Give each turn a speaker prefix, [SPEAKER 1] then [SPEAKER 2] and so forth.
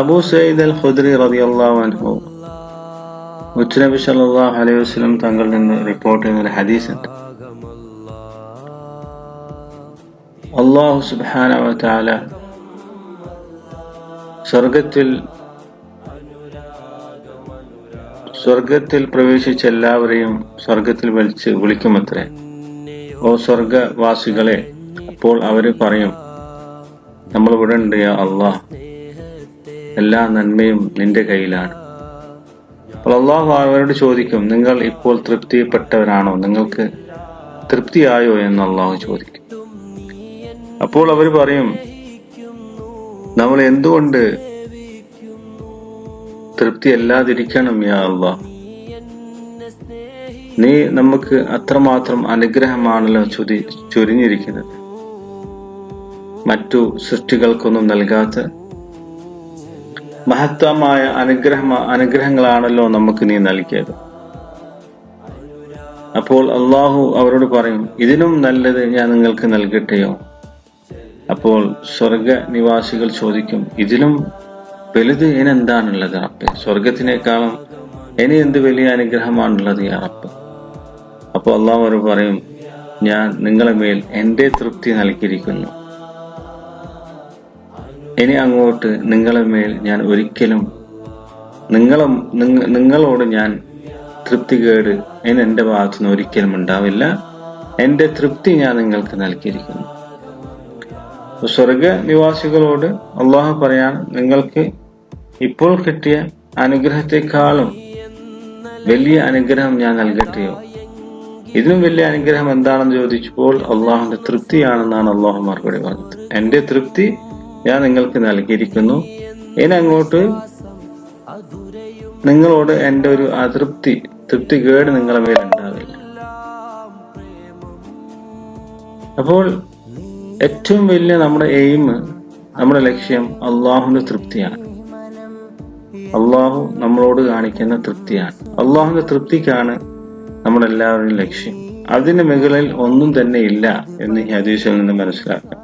[SPEAKER 1] അബൂ സയ്യിദ് അൽ ഖുദ്രി റളിയല്ലാഹു അൻഹു ഉച്ചനബി സല്ലല്ലാഹു അലൈഹി വസല്ലം തങ്ങളിൽ നിന്ന് റിപ്പോർട്ട് ചെയ്യുന്ന ഒരു ഹദീസ് ഉണ്ട്. അള്ളാഹു സുബ്ഹാനഹു വ തആല സ്വർഗത്തിൽ സ്വർഗത്തിൽ പ്രവേശിച്ച എല്ലാവരെയും സ്വർഗത്തിൽ വിളിച്ച് വിളിക്കുമത്രേ. ഓ സ്വർഗവാസികളെ അപ്പോൾ അവർ പറയും നമ്മൾ ഇവിടെ ഉണ്ട് അള്ളാഹ്. എല്ലാ നന്മയും നിന്റെ കയ്യിലാണ്. അപ്പോൾ അള്ളാഹു അവരോട് ചോദിക്കും നിങ്ങൾ ഇപ്പോൾ തൃപ്തിപ്പെട്ടവരാണോ? നിങ്ങൾക്ക് തൃപ്തിയായോ? എന്ന് അള്ളാഹു ചോദിക്കും. അപ്പോൾ അവർ പറയും നമ്മൾ എന്തുകൊണ്ട് തൃപ്തി അല്ലാതിരിക്കണം യാ അള്ളാഹ്? നീ നമുക്ക് അത്രമാത്രം അനുഗ്രഹമാണല്ലോ ചുരി ചൊരിഞ്ഞിരിക്കുന്നത് മറ്റു സൃഷ്ടികൾക്കൊന്നും നൽകാത്ത മഹത്തമായ അനുഗ്രഹ അനുഗ്രഹങ്ങളാണല്ലോ നമുക്ക് നീ നൽകിയത്. അപ്പോൾ അള്ളാഹു അവരോട് പറയും ഇതിനും നല്ലത് ഞാൻ നിങ്ങൾക്ക് നൽകട്ടെയോ? അപ്പോൾ സ്വർഗ നിവാസികൾ ചോദിക്കും ഇതിലും വലുത് ഇനെന്താണുള്ളത് റബ്ബെ? സ്വർഗത്തിനേക്കാളും ഇനി എന്ത് വലിയ അനുഗ്രഹമാണുള്ളത് ഈ അറപ്പ് അപ്പോൾ അള്ളാഹു അവർ പറയും ഞാൻ നിങ്ങളെ മേൽ എന്റെ തൃപ്തി നൽകിയിരിക്കുന്നു. ഇനി അങ്ങോട്ട് നിങ്ങളെ മേൽ ഞാൻ ഒരിക്കലും നിങ്ങളും നിങ്ങ- നിങ്ങളോട് ഞാൻ തൃപ്തികേട് ഇനി എന്റെ ഭാഗത്തുനിന്ന് ഒരിക്കലും ഉണ്ടാവില്ല. എന്റെ തൃപ്തി ഞാൻ നിങ്ങൾക്ക് നൽകിയിരിക്കുന്നു. സ്വർഗ നിവാസികളോട് അള്ളാഹു പറയാൻ നിങ്ങൾക്ക് ഇപ്പോൾ കിട്ടിയ അനുഗ്രഹത്തെക്കാളും വലിയ അനുഗ്രഹം ഞാൻ നൽകട്ടെയോ? ഇതിനും വലിയ അനുഗ്രഹം എന്താണെന്ന് ചോദിച്ചപ്പോൾ അള്ളാഹുന്റെ തൃപ്തിയാണെന്നാണ് അള്ളാഹു മറുപടി പറഞ്ഞത്. എന്റെ തൃപ്തി ഞാൻ നിങ്ങൾക്ക് നൽകിയിരിക്കുന്നു. ഇനി അങ്ങോട്ട് നിങ്ങളോട് എന്റെ ഒരു അതൃപ്തി തൃപ്തി കേട് നിങ്ങളെ മേൽ ഉണ്ടാവില്ല. അപ്പോൾ ഏറ്റവും വലിയ നമ്മുടെ എയിം നമ്മുടെ ലക്ഷ്യം അള്ളാഹുവിന്റെ തൃപ്തിയാണ്. അള്ളാഹു നമ്മളോട് കാണിക്കുന്ന തൃപ്തിയാണ്. അള്ളാഹുവിന്റെ തൃപ്തിക്കാണ് നമ്മുടെ എല്ലാവരുടെയും ലക്ഷ്യം. അതിന് മുകളിൽ ഒന്നും തന്നെ ഇല്ല എന്ന് ഈ ഹദീസിൽ നിന്ന് മനസ്സിലാക്കാം.